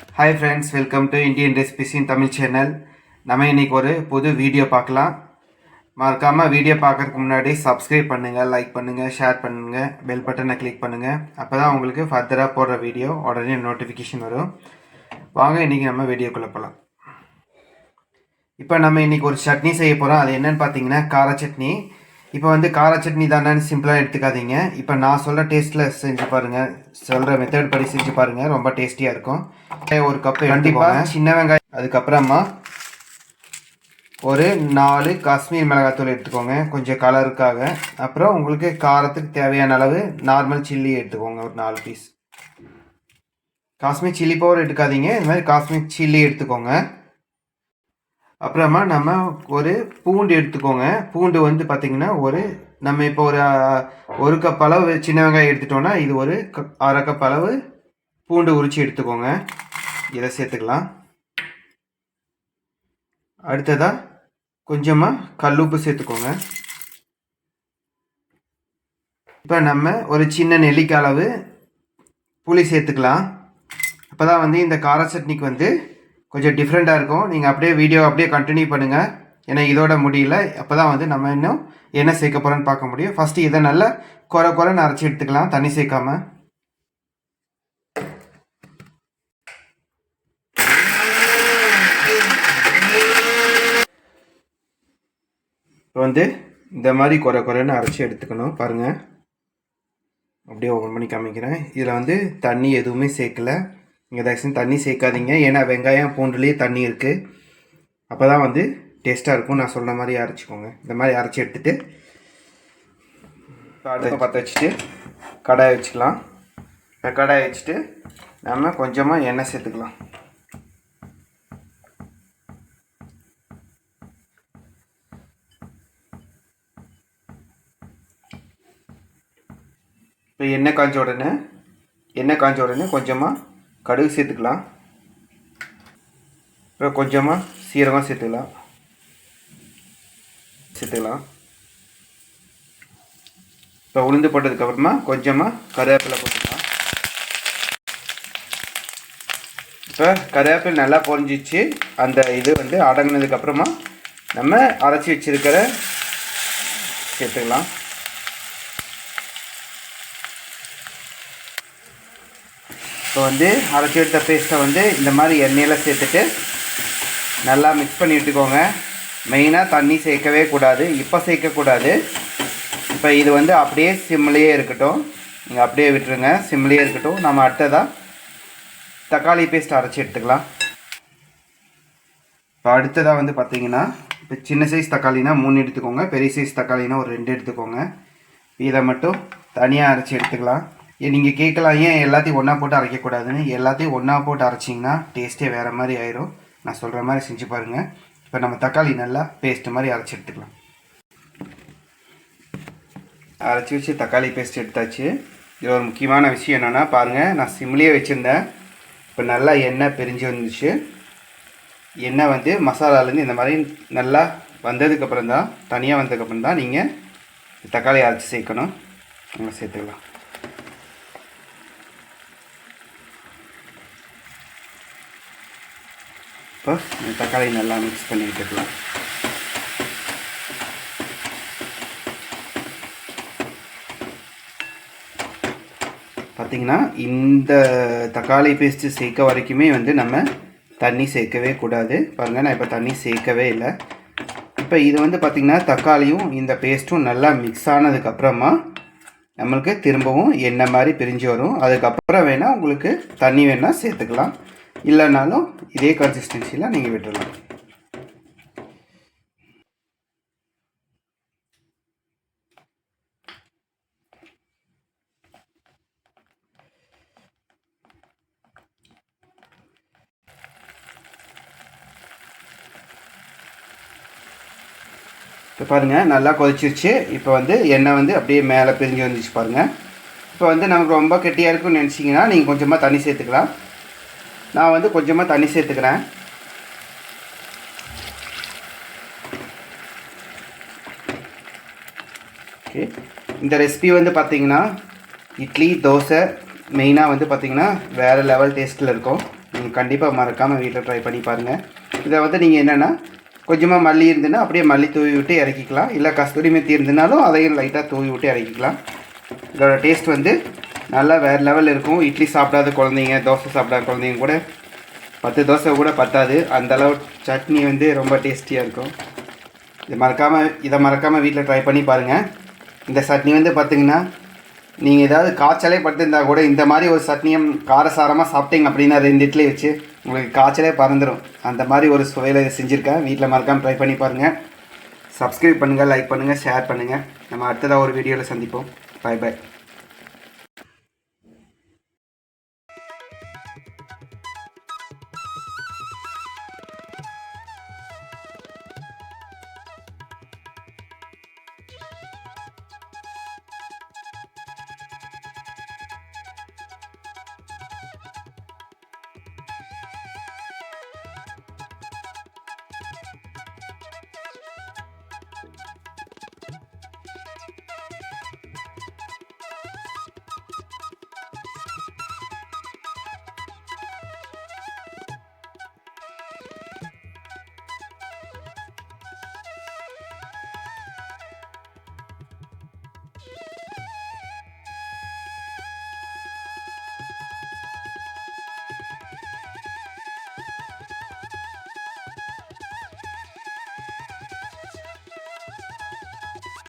Hi friends welcome to Indian ரெசிபிஸின் Tamil channel நம்ம இன்றைக்கி ஒரு புது வீடியோ பார்க்கலாம். மறக்காமல் வீடியோ பார்க்குறதுக்கு முன்னாடி சப்ஸ்கிரைப் பண்ணுங்கள் லைக் பண்ணுங்கள் ஷேர் பண்ணுங்கள் பெல் பட்டனை கிளிக் பண்ணுங்கள் அப்போ தான் உங்களுக்கு ஃபர்தராக போடுற வீடியோ உடனே நோட்டிஃபிகேஷன் வரும். வாங்க இன்றைக்கி நம்ம வீடியோக்குள்ளே போகலாம் இப்போ நம்ம இன்றைக்கி ஒரு சட்னி செய்ய போகிறோம் அது என்னென்னு பார்த்தீங்கன்னா கார சட்னி. இப்போ வந்து கார சட்னி தானேன்னு சிம்பிளாக எடுத்துக்காதீங்க. இப்போ நான் சொல்ல டேஸ்ட்டில் செஞ்சு பாருங்கள் சொல்கிற மெத்தட் படி செஞ்சு பாருங்கள் ரொம்ப டேஸ்டியாக இருக்கும். ஒரு கப்பு கண்டிப்பாக சின்ன வெங்காயம். அதுக்கப்புறமா ஒரு நாலு காஷ்மீர் மிளகாத்தூள் எடுத்துக்கோங்க. கொஞ்சம் கலருக்காக அப்புறம் உங்களுக்கு காரத்துக்கு தேவையான அளவு நார்மல் சில்லி எடுத்துக்கோங்க. ஒரு நாலு பீஸ் காஷ்மீர் சில்லி பவுடர் எடுக்காதீங்க. இந்த மாதிரி காஷ்மீர் சில்லி எடுத்துக்கோங்க. அப்புறமா நம்ம ஒரு பூண்டு எடுத்துக்கோங்க. பூண்டு வந்து பார்த்திங்கன்னா ஒரு நம்ம இப்போ ஒரு ஒரு கப் அளவு சின்ன வெங்காயம் எடுத்துட்டோம்னா இது ஒரு கப் அரை கப் அளவு பூண்டு உரித்து எடுத்துக்கோங்க. இதை சேர்த்துக்கலாம். அடுத்ததாக கொஞ்சமாக கல்லுப்பு சேர்த்துக்கோங்க. இப்போ நம்ம ஒரு சின்ன நெல்லிக்காய் அளவு புளி சேர்த்துக்கலாம். அப்போ தான் வந்து இந்த கார சட்னிக்கு வந்து கொஞ்சம் டிஃப்ரெண்ட்டாக இருக்கும். நீங்கள் அப்படியே வீடியோ அப்படியே கண்டினியூ பண்ணுங்கள் ஏன்னா இதோட முடியல. அப்போ தான் வந்து நம்ம இன்னும் என்ன சேர்க்க போகிறோன்னு பார்க்க முடியும். ஃபஸ்ட்டு இதை நல்லா குறை குறைன்னு அரைச்சி எடுத்துக்கலாம். தண்ணி சேர்க்காம. இப்போ வந்து இந்த மாதிரி குறை குறைன்னு அரைச்சி எடுத்துக்கணும். பாருங்கள் அப்படியே ஓப்பன் பண்ணி காமிக்கிறேன். இதில் வந்து தண்ணி எதுவுமே சேர்க்கலை. நீங்கள் தயவுசெய்து தண்ணி சேர்க்காதீங்க. ஏன்னா வெங்காயம் பூண்டுலேயே தண்ணி இருக்குது அப்போ தான் வந்து டேஸ்ட்டாக இருக்கும். நான் சொன்ன மாதிரி அரைச்சிக்கோங்க. இந்த மாதிரி அரைச்சி எடுத்துகிட்டு அடுத்த பற்ற வச்சுட்டு கடாய் வச்சுக்கலாம். இப்போ கடாய் வச்சுட்டு நம்ம கொஞ்சமாக எண்ணெய் சேர்த்துக்கலாம். இப்போ எண்ணெய் காஞ்ச உடனே எண்ணெய் காஞ்ச உடனே கொஞ்சமாக கடுகு சேர்த்துக்கலாம். அப்புறம் கொஞ்சமாக சீரகம் சேர்த்துக்கலாம். சேர்த்துக்கலாம். இப்போ உளுந்து போட்டதுக்கப்புறமா கொஞ்சமாக கருவேப்பிலை போட்டுக்கலாம். இப்போ கருவேப்பிலை நல்லா பொறிஞ்சிச்சு அந்த இது வந்து அடங்கினதுக்கப்புறமா நம்ம அரைச்சி வச்சிருக்கிற சேர்த்துக்கலாம். இப்போ வந்து அரைச்சி எடுத்த பேஸ்ட்டை வந்து இந்த மாதிரி எண்ணெயில் சேர்த்துட்டு நல்லா மிக்ஸ் பண்ணி விட்டுக்கோங்க. மெயினாக தண்ணி சேர்க்கவே கூடாது. இப்போ சேர்க்கக்கூடாது. இப்போ இது வந்து அப்படியே சிம்லேயே இருக்கட்டும். நீங்கள் அப்படியே விட்டுருங்க. சிம்லேயே இருக்கட்டும். நம்ம அடுத்ததாக தக்காளி பேஸ்ட் அரைச்சி எடுத்துக்கலாம். இப்போ அடுத்ததாக வந்து பார்த்திங்கன்னா இப்போ சின்ன சைஸ் தக்காளினா மூணு எடுத்துக்கோங்க. பெரிய சைஸ் தக்காளினா ஒரு ரெண்டு எடுத்துக்கோங்க. இதை மட்டும் தனியாக அரைச்சி எடுத்துக்கலாம். நீங்கள் கேட்கலாம். ஏன் எல்லாத்தையும் ஒன்றா போட்டு அரைக்கக்கூடாதுன்னு? எல்லாத்தையும் ஒன்றா போட்டு அரைச்சிங்கன்னா டேஸ்ட்டே வேறு மாதிரி ஆயிரும். நான் சொல்கிற மாதிரி செஞ்சு பாருங்கள் இப்போ நம்ம தக்காளி நல்லா பேஸ்ட் மாதிரி அரைச்சி எடுத்துக்கலாம். அரைச்சி வச்சு தக்காளி பேஸ்ட் எடுத்தாச்சு. இது ஒரு முக்கியமான விஷயம் என்னென்னா பாருங்கள் நான் சிம்லேயே வச்சுருந்தேன். இப்போ நல்லா எண்ணெய் பிரிஞ்சு வந்துச்சு. எண்ணெய் வந்து மசாலாலேருந்து இந்த மாதிரி நல்லா வந்ததுக்கப்புறம் தான் தனியாக வந்ததுக்கப்புறம் தான் நீங்கள் தக்காளி அரைச்சி சேர்க்கணும். நம்ம சேர்த்துக்கலாம். இப்போ தக்காளி நல்லா மிக்ஸ் பண்ணி விட்டுக்கலாம் பார்த்தீங்கன்னா இந்த தக்காளி பேஸ்ட்டு சேர்க்க வரைக்குமே வந்து நம்ம தண்ணி சேர்க்கவே கூடாது. பாருங்கள் நான் இப்போ தண்ணி சேர்க்கவே இல்லை. இப்போ இது வந்து பார்த்திங்கன்னா தக்காளியும் இந்த பேஸ்ட்டும் நல்லா மிக்ஸ் ஆனதுக்கப்புறமா நம்மளுக்கு திரும்பவும் எண்ணெய் மாதிரி பிரிஞ்சு வரும். அதுக்கப்புறம் வேணால் உங்களுக்கு தண்ணி வேணால் சேர்த்துக்கலாம். இல்லைனாலும் இதே கன்சிஸ்டன்சியில் நீங்கள் விட்டுடலாம் இப்போ பாருங்கள் நல்லா கொதிச்சிருச்சு. இப்போ வந்து எண்ணெய் வந்து அப்படியே மேலே பிரிஞ்சு வந்துச்சு பாருங்கள் இப்போ வந்து நமக்கு ரொம்ப கெட்டியாக இருக்குன்னு நினச்சிங்கன்னா நீங்கள் கொஞ்சமாக தண்ணி சேர்த்துக்கலாம். நான் வந்து கொஞ்சமாக தண்ணி சேர்த்துக்கிறேன். ஓகே இந்த ரெசிபி வந்து பார்த்திங்கன்னா இட்லி தோசை மெயினாக வந்து பார்த்தீங்கன்னா வேறு லெவல் டேஸ்ட்டில் இருக்கும். நீங்கள் கண்டிப்பாக மறக்காமல் வீட்டில் ட்ரை பண்ணி பாருங்கள் இதை வந்து நீங்கள் என்னென்னா கொஞ்சமாக மல்லி இருந்துன்னா அப்படியே மல்லி தூவி விட்டு இறக்கிக்கலாம். இல்லை கஸ்தூரி மெத்தி இருந்துனாலும் அதையும் லைட்டாக தூவி விட்டு இறக்கிக்கலாம். இதோட டேஸ்ட் வந்து நல்லா வேறு லெவலில் இருக்கும். இட்லி சாப்பிடாத குழந்தைங்க தோசை சாப்பிடாத குழந்தைங்க கூட பத்து தோசை கூட பத்தாது. அந்த அளவு சட்னி வந்து ரொம்ப டேஸ்டியாக இருக்கும். இது மறக்காமல் இதை மறக்காமல் வீட்டில் ட்ரை பண்ணி பாருங்கள் இந்த சட்னி வந்து பார்த்தீங்கன்னா நீங்கள் ஏதாவது காய்ச்சலே படுத்திருந்தா கூட இந்த மாதிரி ஒரு சட்னியம் காரசாரமாக சாப்பிட்டீங்க அப்படின்னா ரெண்டு இட்லி வச்சு உங்களுக்கு காய்ச்சலே பறந்துடும் அந்த மாதிரி ஒரு சுவையில் இதை செஞ்சுருக்கேன். வீட்டில் மறக்காமல் ட்ரை பண்ணி பாருங்கள் சப்ஸ்கிரைப் பண்ணுங்கள் லைக் பண்ணுங்கள் ஷேர் பண்ணுங்கள் நம்ம அடுத்ததாக ஒரு வீடியோவில் சந்திப்போம். By by